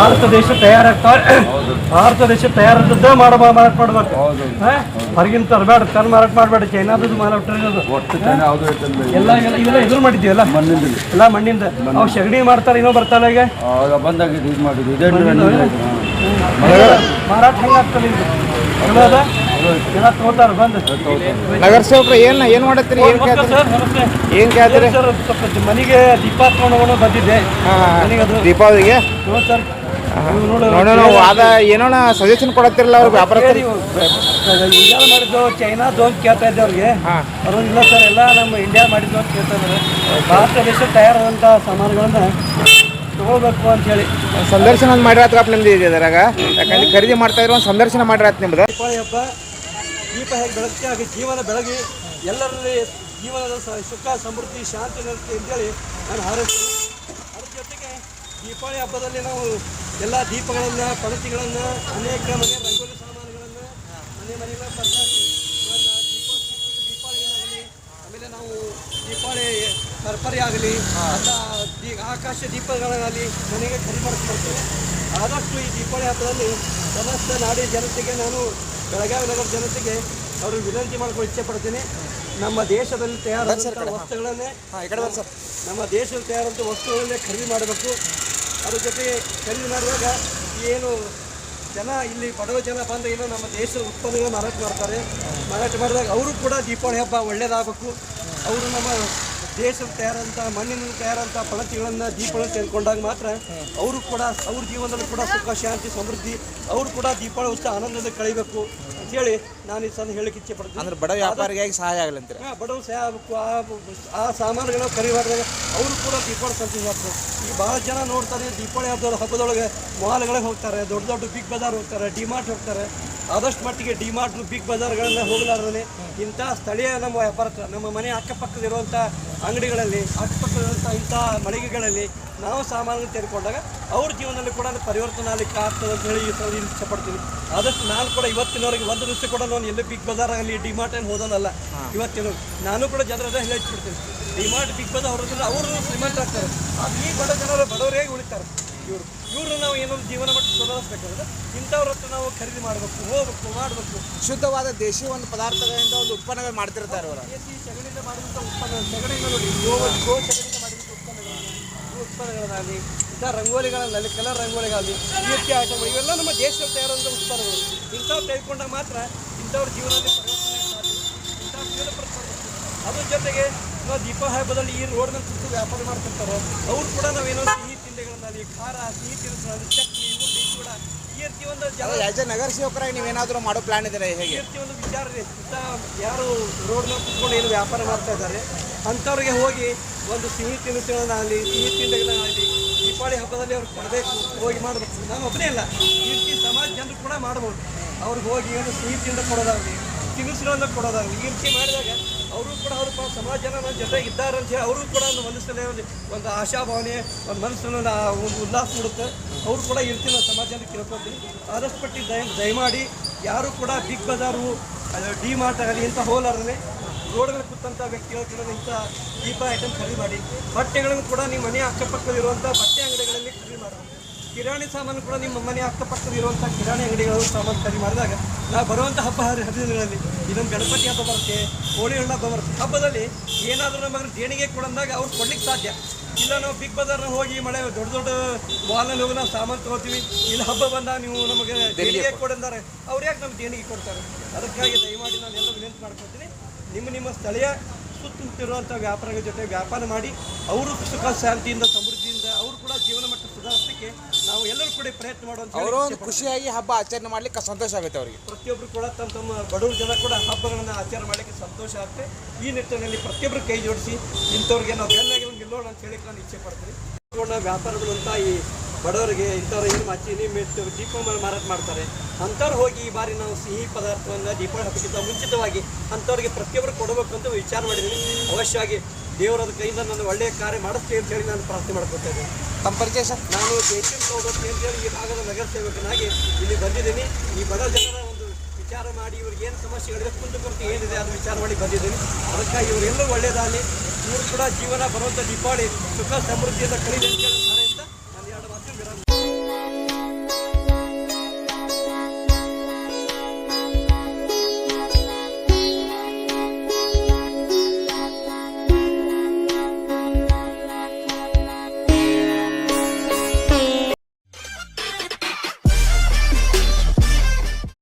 ಭಾರತ ದೇಶ ತಯಾರಾಗ್ತಾ ಭಾರತ ದೇಶ ತಯಾರಾದದ್ದೇ ಮಾಡ ಮಾರಾಟ ಮಾಡ್ಬೇಕು? ಹೊರಗಿನ ತರಬೇಡ ತನ್ನ ಮಾರಾಟ ಮಾಡಬೇಡ ಚೈನಾದದ್ದು ಮಾರಾಟ ಎಲ್ಲ ಒಟ್ಟು ಜನ ಮಾಡಿದ್ವಿ ಎಲ್ಲ ಇದೆಲ್ಲ ಮಣ್ಣಿಂದ. ಎಲ್ಲ ಮಣ್ಣಿಂದ. ಅವು ಸಗಣಿ ಮಾಡ್ತಾರೆ ಏನೋ ಬರ್ತಾರೆ ಈಗ? ಆಗ ಬಂದಾಗ ಇದು ಮಾಡಿದ್ದು. ಇದೇ ಮಾರಾಟ ಹೆಂಗಾಗ್ತದೆ ಇದು ಚಲೋ ಅದ? ಎಲ್ಲ ತಗೋತಾರ ಬಂದು. ನಗರ ಸೇವಕರು ಏನ್ ಏನ್ ಮಾಡತ್ತೀರಿ? ಏನ್ ಏನ್ ಕೇಳ್ತೀರಿ? ಸರ್ ಸ್ವಲ್ಪ ಮನೆಗೆ ದೀಪ ತಗೊಂಡು ಬಂದಿದ್ದೆ. ದೀಪಾವಳಿಗೆ? ಸರ್. ನೋಡೋಣ ಅದ ಏನೋಣ ಸಜೆಷನ್ ಕೊಡತ್ತಿರಲ್ಲ ಅವ್ರಿಗೆ ವ್ಯಾಪಾರ ಇಂಡಿಯಾ ಮಾಡಿದ್ದು? ಚೈನಾದ್ದು ಅಂತ ಕೇಳ್ತಾ ಇದ್ದೆ ಅವ್ರಿಗೆ. ಅವರು ಇಲ್ಲ ಸರ್ ಎಲ್ಲ ನಮ್ಮ ಇಂಡಿಯಾ ಮಾಡಿದ್ದು ಅಂತ ಕೇಳ್ತಾ ಇದ್ದಾರೆ. ಭಾರತ ದೇಶ ತಯಾರಾದಂಥ ಸಾಮಾನುಗಳನ್ನ ತಗೊಳ್ಬೇಕು ಅಂತ ಹೇಳಿ. ಸಂದರ್ಶನ ಒಂದು ಮಾಡಿರತ್ಗಪ್ಪ ನಿಮ್ದು ಇದೆ ಅದ್ರಾಗ. ಯಾಕಂದ್ರೆ ಖರೀದಿ ಮಾಡ್ತಾ ಇರೋ ಒಂದು ಸಂದರ್ಶನ ಮಾಡಿರತ್ ನಿಮ್ದು. ದೀಪಾವಳಿ ಹಬ್ಬ ದೀಪ ಹೇಗೆ ಬೆಳಗ್ಗೆ ಹಾಗೆ ಜೀವನ ಬೆಳಗಿ ಎಲ್ಲರಲ್ಲಿ ಜೀವನದ ಸುಖ ಸಮೃದ್ಧಿ ಶಾಂತಿ ಅಂತ ಅಂತೇಳಿ ನಾನು ಹಾರೈಸ್ತೀನಿ. ಅದ್ರ ಜೊತೆಗೆ ದೀಪಾವಳಿ ಹಬ್ಬದಲ್ಲಿ ನಾವು ಎಲ್ಲ ದೀಪಗಳನ್ನು ಪಣತಿಗಳನ್ನು ಅನೇಕ ಮನೆ ರಂಗೋಲಿ ಸಾಮಾನುಗಳನ್ನು ಮನೆ ಮನೆಗಳ ದೀಪಾವಳಿ ಆಗಲಿ ಆಮೇಲೆ ನಾವು ದೀಪಾವಳಿ ತರಕಾರಿ ಆಗಲಿ ಆಕಾಶ ದೀಪಗಳಾಗಲಿ ಮನೆಗೆ ಖರೀದಿ ಆದಷ್ಟು ಈ ದೀಪಾವಳಿ ಹಬ್ಬದಲ್ಲಿ ಸಮಸ್ತ ನಾಡಿ ಜನತೆಗೆ ನಾನು ಬೆಳಗಾವಿ ನಗರ ಜನತೆಗೆ ಅವರು ವಿನಂತಿ ಮಾಡ್ಕೊಂಡು ಇಚ್ಛೆ ಪಡ್ತೀನಿ. ನಮ್ಮ ದೇಶದಲ್ಲಿ ತಯಾರಾದಂಥ ವಸ್ತುಗಳನ್ನೇ ನಮ್ಮ ದೇಶದಲ್ಲಿ ತಯಾರಾದಂಥ ವಸ್ತುಗಳನ್ನೇ ಖರೀದಿ ಮಾಡಬೇಕು. ಅದ್ರ ಜೊತೆಗೆ ಖರೀದಿ ಮಾಡುವಾಗ ಏನು ಜನ ಇಲ್ಲಿ ಬಡವ ಜನ ಬಂದು ಏನು ನಮ್ಮ ದೇಶದ ಉತ್ಪನ್ನಗಳನ್ನ ಮಾರಾಟ ಮಾಡ್ತಾರೆ. ಮಾರಾಟ ಮಾಡಿದಾಗ ಅವರು ಕೂಡ ದೀಪಾವಳಿ ಹಬ್ಬ ಒಳ್ಳೇದಾಗಬೇಕು. ಅವರು ನಮ್ಮ ದೇಶದ ತಯಾರಂಥ ಮಣ್ಣಿನಿಂದ ತಯಾರಂಥ ಪಣತಿಗಳನ್ನು ದೀಪಾವಳಿ ತೆಗೆದುಕೊಂಡಾಗ ಮಾತ್ರ ಅವರು ಕೂಡ, ಅವ್ರ ಜೀವನದಲ್ಲಿ ಕೂಡ ಸುಖ, ಶಾಂತಿ, ಸಮೃದ್ಧಿ, ಅವರು ಕೂಡ ದೀಪಾವಳಿ ಉತ್ಸವ ಆನಂದದಲ್ಲಿ ಕಳಿಬೇಕು. ಅಂತೇಳಿ ನಾನು ಈ ಸಂದ ಹೇಳಕ್ಕೆ ಇಚ್ಛೆ ಪಡ್ತೀನಿ. ಅಂದ್ರೆ ಬಡ ವ್ಯಾಪಾರಿಗಾಗಿ ಸಹಾಯ ಆಗಲಿ ಅಂತೀರ? ಹಾ, ಬಡವರು ಸಹಾಯ ಆಗಬೇಕು. ಆ ಆ ಸಾಮಾನುಗಳನ್ನ ಖರೀದಿದಾಗ ಅವರು ಕೂಡ ದೀಪಾವಳಿ ಸಂತೋಷ ಆಗ್ತದೆ ಈಗ ಭಾಳ ಜನ ನೋಡ್ತಾರೆ ದೀಪಾವಳಿ ಹಬ್ಬದ ಹಬ್ಬದೊಳಗೆ ಮಾಲ್ಗಳಿಗೆ ಹೋಗ್ತಾರೆ ದೊಡ್ಡ ದೊಡ್ಡ ಬಿಗ್ ಬಜಾರ್ ಹೋಗ್ತಾರೆ ಡಿಮಾರ್ಟ್ ಹೋಗ್ತಾರೆ. ಆದಷ್ಟು ಮಟ್ಟಿಗೆ ಡಿಮಾರ್ಟ್ ಬಿಗ್ ಬಜಾರ್ಗಳನ್ನ ಹೋಗಲಾರ್ದೇ ಇಂಥ ಸ್ಥಳೀಯ ನಮ್ಮ ವ್ಯಾಪಾರ ನಮ್ಮ ಮನೆ ಅಕ್ಕಪಕ್ಕದಿರುವಂಥ ಅಂಗಡಿಗಳಲ್ಲಿ ಅಕ್ಕಪಕ್ಕದಿರುವಂಥ ಇಂಥ ಮಳಿಗೆಗಳಲ್ಲಿ ನಾವು ಸಾಮಾನ್ಯ ತೆರೆದುಕೊಂಡಾಗ ಅವ್ರ ಜೀವನದಲ್ಲಿ ಕೂಡ ಪರಿವರ್ತನ ಆಗ್ಲಿಕ್ಕೆ ಆಗ್ತದೆ ಅಂತ ಹೇಳಿ ಈ ಸಲ ಇಷ್ಟಪಡ್ತೀನಿ ಆದಷ್ಟು ನಾನು ಕೂಡ ಇವತ್ತಿನವರೆಗೆ ಒಂದು ದಿವಸ ಕೂಡ ನಾನು ಎಲ್ಲಿ ಬಿಗ್ ಬಜಾರ್ ಆಗಲಿ ಡಿಮಾರ್ಟ್ ಏನು ಹೋದನಲ್ಲ ಇವತ್ತಿನ ನಾನು ಕೂಡ ಜನರದ ಹೇಳ್ಬಿಡ್ತೀನಿ ಡಿಮಾರ್ಟ್ ಬಿಗ್ ಬಜಾರ್ ಅವ್ರದ್ದು ಅವರು ಶ್ರೀಮಂತ ಆಗ್ತಾರೆ. ಅದು ಈ ಬಡ ಜನರು ಬಡವರೇ ಉಳಿತಾರೆ? ಇವರು ಇವರು ನಾವು ಏನೊಂದು ಜೀವನ ಮಟ್ಟ ಸುಧಾರಿಸ್ಬೇಕಂದ್ರೆ ಇಂಥವ್ರ ಹತ್ರ ನಾವು ಖರೀದಿ ಮಾಡಬೇಕು ಹೋಗ್ಬೇಕು ಮಾಡಬೇಕು. ಶುದ್ಧವಾದ ದೇಶಿ ಒಂದು ಪದಾರ್ಥಗಳಿಂದ ಒಂದು ಉತ್ಪನ್ನಗಳು ಮಾಡ್ತಿರ್ತಾರೆ ಅವರು ಸಗಣಿಯಿಂದ ಮಾಡಿದಂಥ ಉತ್ಪನ್ನ ಸಗಣಿಯಿಂದ ನೋಡಿ ಗೋ ಸಗಣಿಯಿಂದ ಉತ್ಪನ್ನಗಳನ್ನಾಗಲಿ ಇಂಥ ರಂಗೋಲಿಗಳನ್ನಾಗಲಿ ಕಲರ್ ರಂಗೋಲಿಗಾಗಲಿ ನೃತ್ಯ ಆಟಗಳು ಇವೆಲ್ಲ ನಮ್ಮ ದೇಶದಲ್ಲಿ ತಯಾರಾದಂಥ ಉತ್ಪನ್ನಗಳು ಇಂಥವ್ರು ತೆಗೆದುಕೊಂಡಾಗ ಮಾತ್ರ ಇಂಥವ್ರ ಜೀವನದಲ್ಲಿ ಪರಿವರ್ತನೆ ಸಾಧ್ಯ ಇಂಥ ಜೀವನ ಪರಿವರ್ತನೆ ಅದ್ರ ಜೊತೆಗೆ ನಾವು ದೀಪ ಹಬ್ಬದಲ್ಲಿ ಈ ರೋಡ್ನ ಸುತ್ತು ವ್ಯಾಪಾರ ಮಾಡ್ತಿರ್ತಾರೋ. ಅವ್ರು ಕೂಡ ನಾವೇನೋ ಸಿಹಿ ತಿಂಡಿಗಳನ್ನಾಗಲಿ ಖಾರ ಸಿಹಿ ತಿನಿಸುಗಳಲ್ಲಿ ಚಟ್ನಿ ಉಂಡಿ ಕೂಡ ಈ ರೀತಿ ಒಂದು ಜನ ಆಸ್ ಎ ನಗರ ಸೇವಕರಾಗಿ ನೀವೇನಾದರೂ ಮಾಡೋ ಪ್ಲಾನ್ ಇದೆ ಈ ರೀತಿ ಒಂದು ವಿಚಾರ ಇದೆ. ಇಂಥ ಯಾರು ರೋಡ್ನಲ್ಲಿ ಕುತ್ಕೊಂಡು ಏನು ವ್ಯಾಪಾರ ಮಾಡ್ತಾ ಇದ್ದಾರೆ ಅಂಥವ್ರಿಗೆ ಹೋಗಿ ಒಂದು ಸಿಹಿ ತಿನಿಸುಗಳನ್ನಾಗಲಿ ಸಿಹಿ ತಿಂಡಿಗಳನ್ನಾಗಲಿ ದೀಪಾವಳಿ ಹಬ್ಬದಲ್ಲಿ ಅವ್ರು ಕೊಡಬೇಕು, ಹೋಗಿ ಮಾಡಬೇಕು. ನಾನು ಒಬ್ಬನೇ ಇಲ್ಲ ಈ ರೀತಿ ಸಮಾಜ ಜನರು ಕೂಡ ಮಾಡ್ಬೋದು. ಅವ್ರಿಗೆ ಹೋಗಿ ಏನು ಸಿಹಿ ತಿಂಡಿ ಕೊಡೋದಾಗಲಿ, ತಿನಿಸುಗಳನ್ನು ಕೊಡೋದಾಗಲಿ, ಈ ರೀತಿ ಮಾಡಿದಾಗ ಅವರು ಕೂಡ ಅವರು ಸಮಾಜ ಜನ ನನ್ನ ಜೊತೆ ಅಂತ ಹೇಳಿ ಅವರು ಕೂಡ ಒಂದು ಮನಸ್ಸಲ್ಲಿ ಒಂದು ಆಶಾಭಾವನೆ, ಒಂದು ಮನಸ್ಸನ್ನು ಒಂದು ಉಲ್ಲಾಸ ಕೊಡುತ್ತೆ ಅವರು ಕೂಡ ಈ ರೀತಿ ನಾವು ಸಮಾಜ ಜನಕ್ಕೆ ಕೇಳ್ಕೊತೀನಿ ಆದಷ್ಟು ಪಟ್ಟಿ ದಯ, ದಯಮಾಡಿ ಯಾರು ಕೂಡ ಬಿಗ್ ಬಜಾರು ಡಿ ಮಾರ್ಟ್ ಆಗಲಿ, ಇಂಥ ಹೋಲಾರನೆ ರೋಡ್ಗಳು ಕೂತಂಥ ವ್ಯಕ್ತಿಗಳ ಕೂಡ ಇಂಥ ದೀಪ ಐಟಮ್ ಖರೀದಿ ಮಾಡಿ. ಬಟ್ಟೆಗಳನ್ನು ಕೂಡ ನಿಮ್ಮ ಮನೆ ಅಕ್ಕಪಕ್ಕದಲ್ಲಿರುವಂಥ ಬಟ್ಟೆ ಅಂಗಡಿಗಳಲ್ಲಿ ಖರೀದಿ ಮಾಡಬೇಕು ಕಿರಾಣಿ ಸಾಮಾನು ಕೂಡ ನಿಮ್ಮ ಮನೆ ಅಕ್ಕಪಕ್ಕದಲ್ಲಿರುವಂಥ ಕಿರಾಣಿ ಅಂಗಡಿಗಳು ಸಾಮಾನು ಖರೀದಿ ಮಾಡಿದಾಗ ನಾವು ಬರುವಂಥ ಹಬ್ಬ ಹರಿ- ಹರಿದಿನಗಳಲ್ಲಿ ಇದೊಂದು ಗಣಪತಿ ಹಬ್ಬ ಬರುತ್ತೆ ಹೋಳಿ ಹಣ್ಣು ಹಬ್ಬ ಬರುತ್ತೆ. ಹಬ್ಬದಲ್ಲಿ ಏನಾದರೂ ನಮಗೆ ದೇಣಿಗೆ ಕೊಡಂದಾಗ ಅವ್ರು ಕೊಡ್ಲಿಕ್ಕೆ ಸಾಧ್ಯ. ಇಲ್ಲ ನಾವು ಬಿಗ್ ಬಜಾರ್ನ ಹೋಗಿ ಮಳೆ ದೊಡ್ಡ ದೊಡ್ಡ ವಾಹನ ಹೋಗಿ ನಾವು ಸಾಮಾನು ತಗೋತೀವಿ. ಇಲ್ಲಿ ಹಬ್ಬ ಬಂದಾಗ ನೀವು ನಮಗೆ ದೇಣಿಗೆ ಕೊಡಂದಾರೆ ಅವ್ರು ಯಾಕೆ ನಮ್ಗೆ ದೇಣಿಗೆ ಕೊಡ್ತಾರೆ? ಅದಕ್ಕಾಗಿ ದಯಮಾಡಿ ನಾನು ಎಲ್ಲ ವಿನಂತಿ ಮಾಡ್ಕೊತೀನಿ ನಿಮ್ಮ ನಿಮ್ಮ ಸ್ಥಳೀಯ ಸುತ್ತಮುತ್ತಿರುವಂಥ ವ್ಯಾಪಾರಗಳ ಜೊತೆ ವ್ಯಾಪಾರ ಮಾಡಿ ಅವರು ಸುಖ ಶಾಂತಿಯಿಂದ ಸಮೃದ್ಧಿಯಿಂದ ಅವರು ಕೂಡ ಜೀವನ ಮಟ್ಟ ಸುಧಾರಿಸಲಿಕ್ಕೆ ನಾವು ಎಲ್ಲರೂ ಕೂಡ ಪ್ರಯತ್ನ ಮಾಡುವಂಥ ಅವರು ಒಂದು ಖುಷಿಯಾಗಿ ಹಬ್ಬ ಆಚರಣೆ ಮಾಡ್ಲಿಕ್ಕೆ ಸಂತೋಷ ಆಗುತ್ತೆ ಅವರಿಗೆ. ಪ್ರತಿಯೊಬ್ಬರು ಕೂಡ ತಮ್ಮ ತಮ್ಮ ಬಡವರು ಜನ ಕೂಡ ಹಬ್ಬಗಳನ್ನು ಆಚರಣೆ ಮಾಡಲಿಕ್ಕೆ ಸಂತೋಷ ಆಗುತ್ತೆ. ಈ ನಿಟ್ಟಿನಲ್ಲಿ ಪ್ರತಿಯೊಬ್ಬರು ಕೈ ಜೋಡಿಸಿ ಇಂಥವ್ರಿಗೆ ನಾವು ಬೆನ್ನಾಗಿ ಒಂದು ನಿಲ್ಲೋಣ ಅಂತ ಹೇಳಿ ನಾನು ಇಚ್ಛೆ ಪಡ್ತೀನಿ. ವ್ಯಾಪಾರಗಳು ಅಂತ ಈ ಬಡವರಿಗೆ ಇಂಥವ್ರು ಏನು ಮಚ್ಚಿನಿ ನಿಮ್ಮ ದೀಪ ಮಾರಾಟ ಮಾಡ್ತಾರೆ. ಅಂಥವ್ರು ಹೋಗಿ ಈ ಬಾರಿ ನಾವು ಸಿಹಿ ಪದಾರ್ಥವನ್ನು ದೀಪಾವಳಿ ಹಬ್ಬಕ್ಕಿಂತ ಮುಂಚಿತವಾಗಿ ಅಂಥವ್ರಿಗೆ ಪ್ರತಿಯೊಬ್ಬರು ಕೊಡಬೇಕು ಅಂತ ವಿಚಾರ ಮಾಡಿದ್ದೀನಿ ಅವಶ್ಯವಾಗಿ ದೇವರದ ಕೈಯಿಂದ ನಾನು ಒಳ್ಳೆಯ ಕಾರ್ಯ ಮಾಡಿಸ್ತೀನಿ ಅಂತ ಹೇಳಿ ನಾನು ಪ್ರಾರ್ಥನೆ ಮಾಡ್ಕೊತಾ ಇದ್ದೀನಿ. ತಮ್ಮ ಪರಿಚಯ ಸರ್? ನಾನು ಜೈಸಿನ್ ಅಂತ ಹೇಳಿ ಈ ಭಾಗದ ನಗರ ಸೇವಕನಾಗಿ ಇಲ್ಲಿ ಬಂದಿದ್ದೀನಿ. ಈ ಬಡ ಜನರ ಒಂದು ವಿಚಾರ ಮಾಡಿ ಇವ್ರಿಗೆ ಏನು ಸಮಸ್ಯೆಗಳಿದೆ ಕುಂದುಕೊರತೆ ಏನಿದೆ ಅದು ವಿಚಾರ ಮಾಡಿ ಬಂದಿದ್ದೀನಿ. ಅದಕ್ಕಾಗಿ ಇವರೆಲ್ಲರೂ ಒಳ್ಳೆಯದಾಗಲಿ ಇವರು ಕೂಡ ಜೀವನ ಬರುವಂಥ ದೀಪಾವಳಿ ಸುಖ ಸಮೃದ್ಧಿಯಿಂದ ಕಳೀಲಿ ಅಂತೇಳಿ